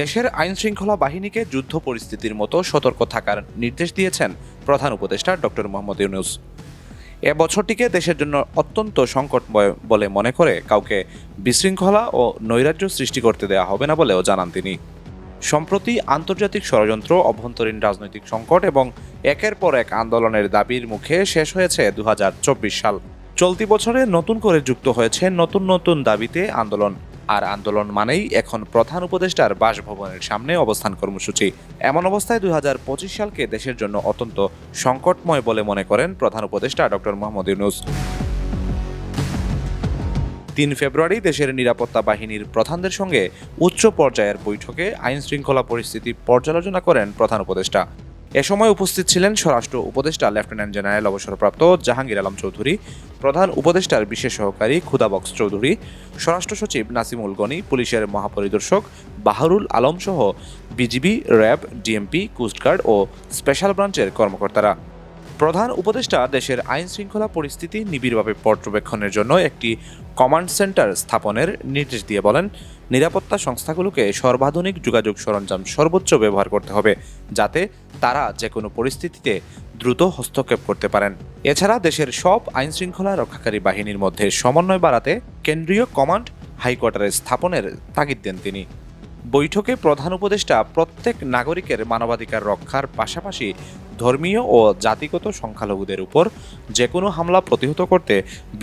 দেশের আইন শৃঙ্খলা বাহিনীকে যুদ্ধ পরিস্থিতির মতো সতর্ক থাকার নির্দেশ দিয়েছেন প্রধান উপদেষ্টা ডক্টর মোহাম্মদ ইউনুস। এ বছরটিকে দেশের জন্য অত্যন্ত সংকটময় বলে মনে করে কাউকে বিশৃঙ্খলা ও নৈরাজ্য সৃষ্টি করতে দেওয়া হবে না বলেও জানান তিনি। সম্প্রতি আন্তর্জাতিক ষড়যন্ত্র, অভ্যন্তরীণ রাজনৈতিক সংকট এবং একের পর এক আন্দোলনের দাবির মুখে শেষ হয়েছে দু হাজার চব্বিশ সাল। চলতি বছরে নতুন করে যুক্ত হয়েছে নতুন নতুন দাবিতে আন্দোলন। আর আন্দোলন মানেই এখন প্রধান উপদেষ্টার বাসভবনের সামনে অবস্থান কর্মসূচি। এমন অবস্থায় দুই হাজার পঁচিশ সালকে দেশের জন্য অত্যন্ত সংকটময় বলে মনে করেন প্রধান উপদেষ্টা ডক্টর মোহাম্মদ ইউনুস। তিন ফেব্রুয়ারি দেশের নিরাপত্তা বাহিনীর প্রধানদের সঙ্গে উচ্চ পর্যায়ের বৈঠকে আইন শৃঙ্খলা পরিস্থিতি পর্যালোচনা করেন প্রধান উপদেষ্টা। এ সময় উপস্থিত ছিলেন স্বরাষ্ট্র উপদেষ্টা, লেফটেন্যান্ট জেনারেল অবসরপ্রাপ্ত জাহাঙ্গীর আলম চৌধুরী, প্রধান উপদেষ্টার বিশেষ সহকারী খুদাবক্স চৌধুরী, স্বরাষ্ট্র সচিব নাসিমুল গনি, পুলিশের মহাপরিদর্শক বাহারুল আলম সহ BGB, RAB, DMP, coast guard ও স্পেশাল ব্রাঞ্চের কর্মকর্তারা। প্রধান উপদেষ্টা দেশের আইন শৃঙ্খলা পরিস্থিতি নিবিড়ভাবে পর্যবেক্ষণের জন্য একটি কমান্ড সেন্টার স্থাপনের নির্দেশ দিয়ে বলেন, নিরাপত্তা সংস্থাগুলোকে সর্বাধুনিক যোগাযোগ সরঞ্জাম সর্বোচ্চ ব্যবহার করতে হবে যাতে তারা যে কোনো পরিস্থিতিতে দ্রুত হস্তক্ষেপ করতে পারেন। এছাড়া দেশের সব আইন শৃঙ্খলা রক্ষাকারী বাহিনীর মধ্যে সমন্বয় বাড়াতে কেন্দ্রীয় কমান্ড হাইকোয়ার্টারে স্থাপনের তাগিদ দেন তিনি। বৈঠকে প্রধান উপদেষ্টা প্রত্যেক নাগরিকের মানবাধিকার রক্ষার পাশাপাশি ধর্মীয় ও জাতিগত সংখ্যালঘুদের উপর যে কোনো হামলা প্রতিহত করতে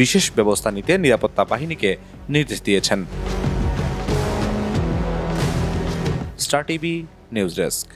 বিশেষ ব্যবস্থা নিতে নিরাপত্তা বাহিনীকে নির্দেশ দিয়েছেন। Star TV, news desk.